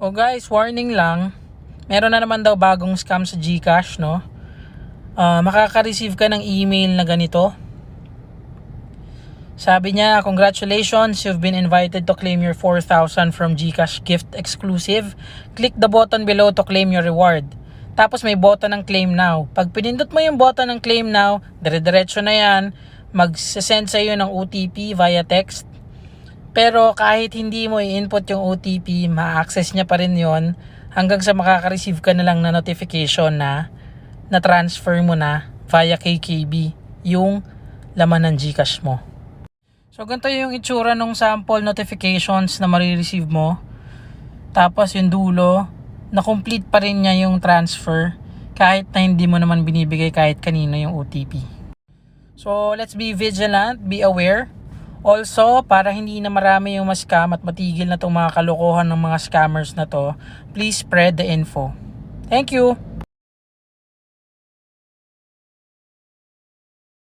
O guys, warning lang. Meron na naman daw bagong scam sa GCash, no? Ah, makaka-receive ka ng email na ganito. Sabi niya, congratulations, you've been invited to claim your 4,000 from GCash gift exclusive. Click the button below to claim your reward. Tapos may button ng claim now. Pag pinindot mo yung button ng claim now, dire-diretso na yan, mag-send sa iyo ng OTP via text. Pero kahit hindi mo i-input yung OTP, ma-access niya pa rin yon hanggang sa makaka-receive ka na lang na notification na na-transfer mo na via KKB yung laman ng GCash mo. So ganito yung itsura ng sample notifications na marireceive mo. Tapos yung dulo, na-complete pa rin niya yung transfer kahit na hindi mo naman binibigay kahit kanino yung OTP. So let's be vigilant, be aware. Also, para hindi na marami yung ma-scam at matigil na itong mga kalokohan ng mga scammers na to, please spread the info. Thank you!